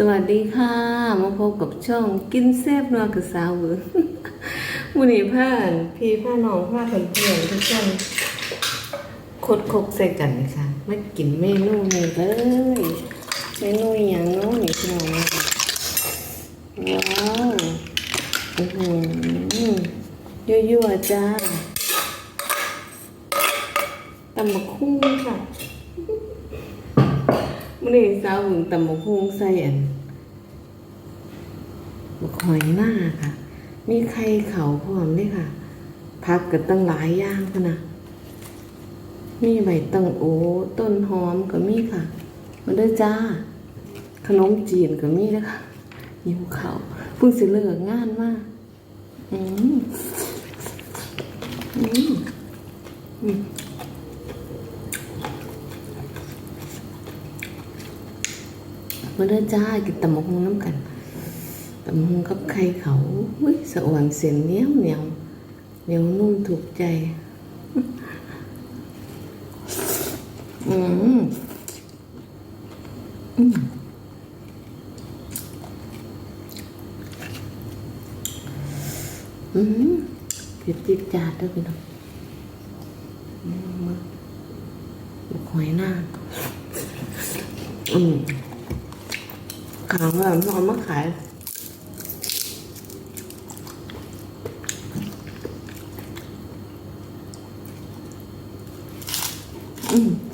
สวัสดีค่ะ มาพบกับช่องกินแซ่บนัวกับสาวเวอร์วันนี้พ่านพี่พ่าน้องพ่าเพื่อนทุกคนคดคกใส่กันนะคะมากินเมนูนี้เลยเมนูอย่างโน้นนี่พี่น้องว้าวอือหือยั่วๆจ้าตำบักคุ้งค่ะ มื่อนี้สาวหึงตำบักหุ่งใส่อันบักหอยหน้าค่ะ มีไข่เขาพร้อมด้วยค่ะ พักกันตั้งหลายอย่างค่ะนะมีใบตังโอต้นหอมก็มีค่ะ มาเด้อจ้า ขนมจีนก็มีนะคะหิวเขาเพิ่งสิเลิกงานมาอืมอืมอืม มาเด้อจ้ากินตำมะฮงน้ำกันตำมะฮงกับไข่เขาอุ้ยสะอ่อนเสียนเหนียวเหนียวเหนียวนุ่มถูกใจ อืมอืมอืมเผ็ดจิดจาดด้วยพี่น้องหอยหน้า อืม ขาวแบบนอนมาขายอืม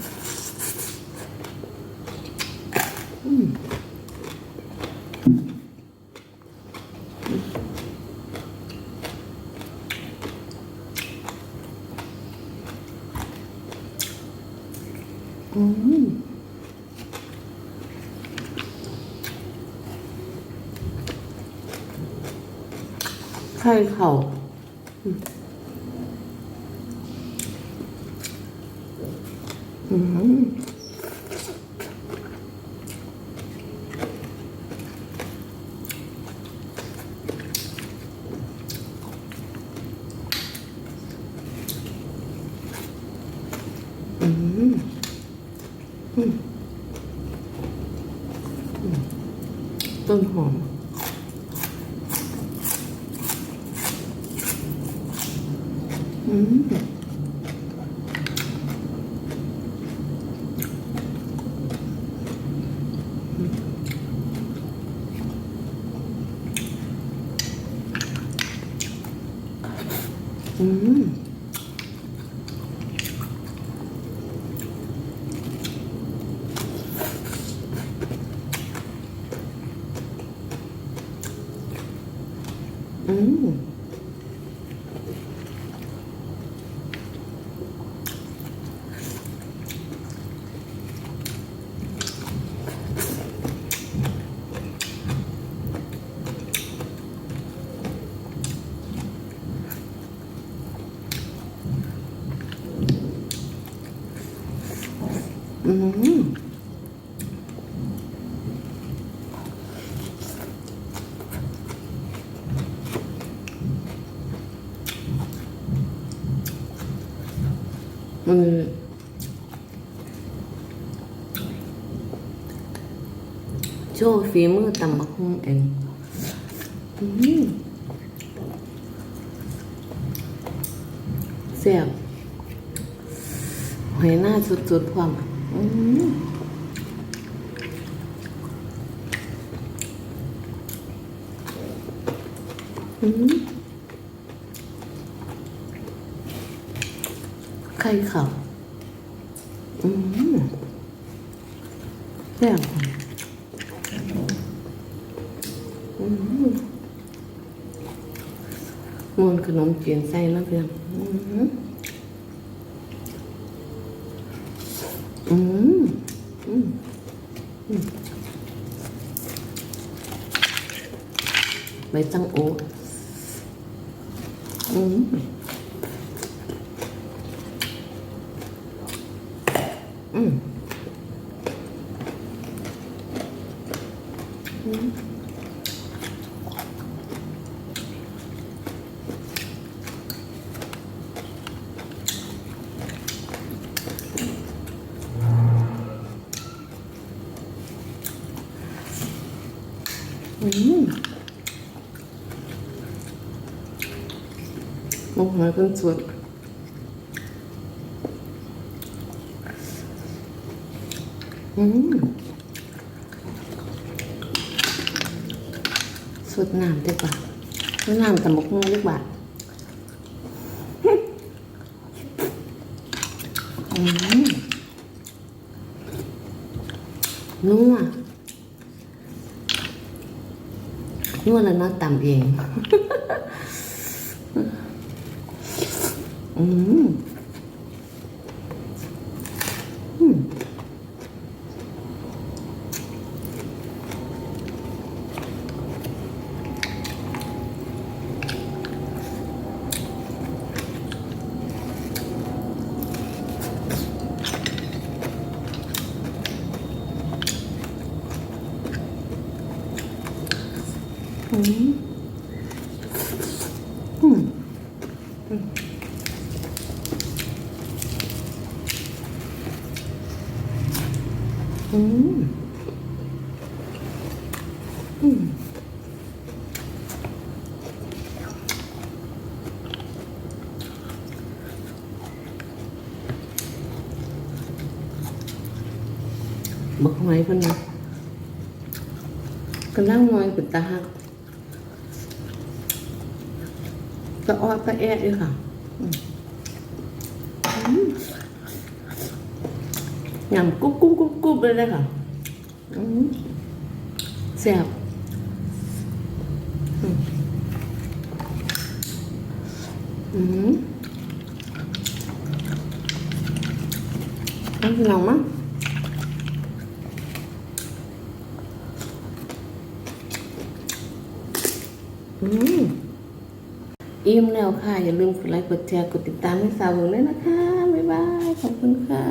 ไข่เขาอืมอืม อืมอื อืมต้นหอมอืมอืมอืมอืมมันโชว์ฝีมือตำบักหุ่งเองอืมแซ่บหอยหน้าสุดๆพร้อมอะอืมอืม ไข่ขาวอืมแซ่บอืมมวนขนมจีนใส่นะเพื่อนอืม อืมอืมอืมใบตังโออืมอืมอืมอืม มองหอยเป็นสดอืมสดน้ำดีกว่าสดน้ำแตำบกมือดีกว่าอืมนัว นัวแล้วเน้อตำเอง อืม อืม อืมอืมอืมอืมบอกไว้เพิ่นนะกำลังมอยเป็นตาหัก กระออดกระแอดอยู่ค่ะอืมอืมยำกุ๊บกุ๊บกุ๊บกุ๊บเลยเลยค่ะแซ่บอืมอืมอันนี้ลองมั้งอืม อิ่มแล้วค่ะ อย่าลืมกดไลค์กดแชร์กดติดตามให้สาวเวงด้วยนะคะ บ๊ายบาย ขอบคุณค่ะ